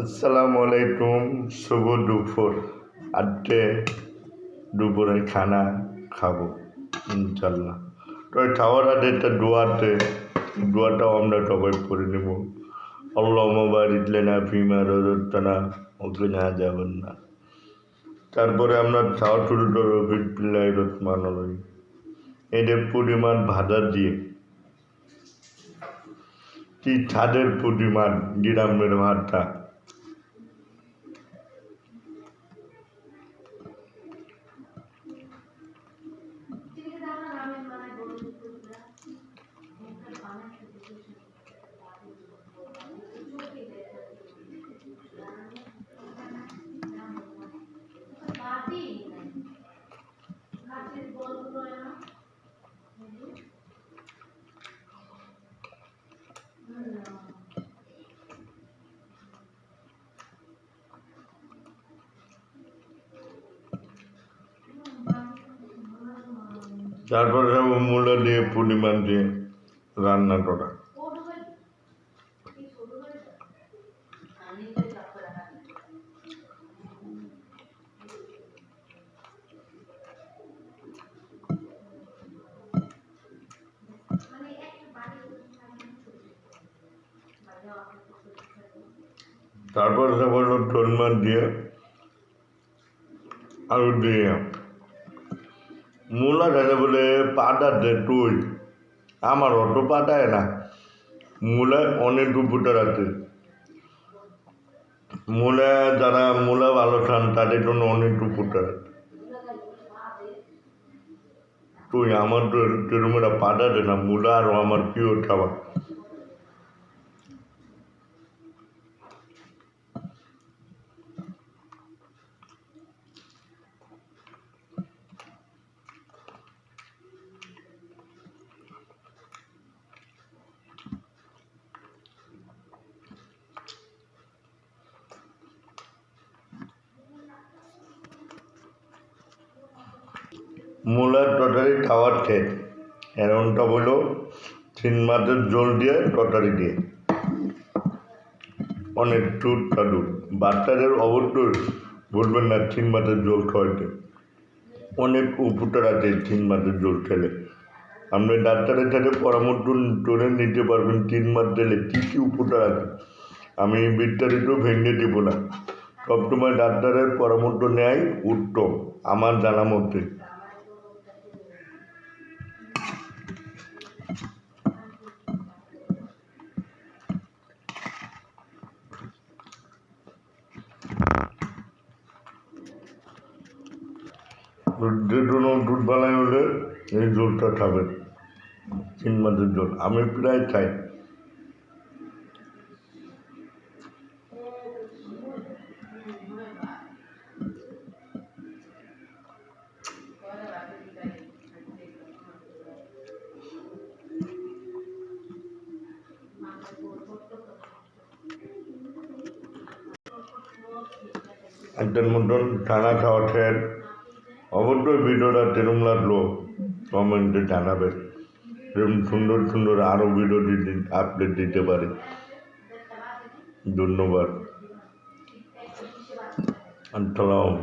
আসসালামু আলাইকুম শুভ দুপুর। আজকে দুপুরে খানা খাব ইনশাল্লাহ তো খাওয়ার আগে একটা দোয়াতে দোয়াটাও আমরা সবাই পড়ে নেব। আল্লাহ মোবারিক লেনা ফিমা রজতানা ওকে না যাবেন না তারপরে আমরা খাওয়া শুরু করব বিসমিল্লাহ রহমান রহিম। এদের পরিমাণ ভাজা দিয়ে। কি ছাদের পরিমাণ গ্রামের ভাতটা। তারপরে সব মূলা দিয়ে পরিমাণ দিয়ে রান্না করা। তারপর সব হলো টলমার দিয়ে আলু দিয়ে। মূলা খেতে বলে পাটা দে তুই। আমার অত পাটায় না। মূলায় অনেক উপকার আছে। মূলা যারা মূলা ভালো খান, তাদের জন্য অনেক উপকার। আছে তুই আমার তো তেরুমেরা দে না, মূলা আর আমার প্রিয় খাবার। মূলার টটারি খাওয়ার খেত এরকমটা হলো তিন মাছের জল দিয়ে টটারি দিয়ে। অনেক টুট কাটু বাচ্চাদের অবশ্যই বলবেন না তিন মাছের জল খাওয়াইতে। অনেক উপকার আছে তিন মাছের জল খেলে। আপনি ডাক্তারের সাথে পরামর্শ করে নিতে পারবেন তিন মাস দিলে কী কী উপকার আছে। আমি বিস্তারিত ভেঙে দেবো না। সবসময় ডাক্তারের পরামর্শ নেয় উত্তম। আমার জানা মতে। যে কোনো দুধ বানাই হলে এই জলটা খাবেন তিন মাসের জল। আমি প্রায় খাই। একজন মতন খাওয়া খেয়ে অবশ্যই ভিডিওটা কেরম লাগল কমেন্টে জানাবেন এরকম সুন্দর সুন্দর আরও ভিডিও দিতে আপডেট দিতে পারি। ধন্যবাদ। আসসালাম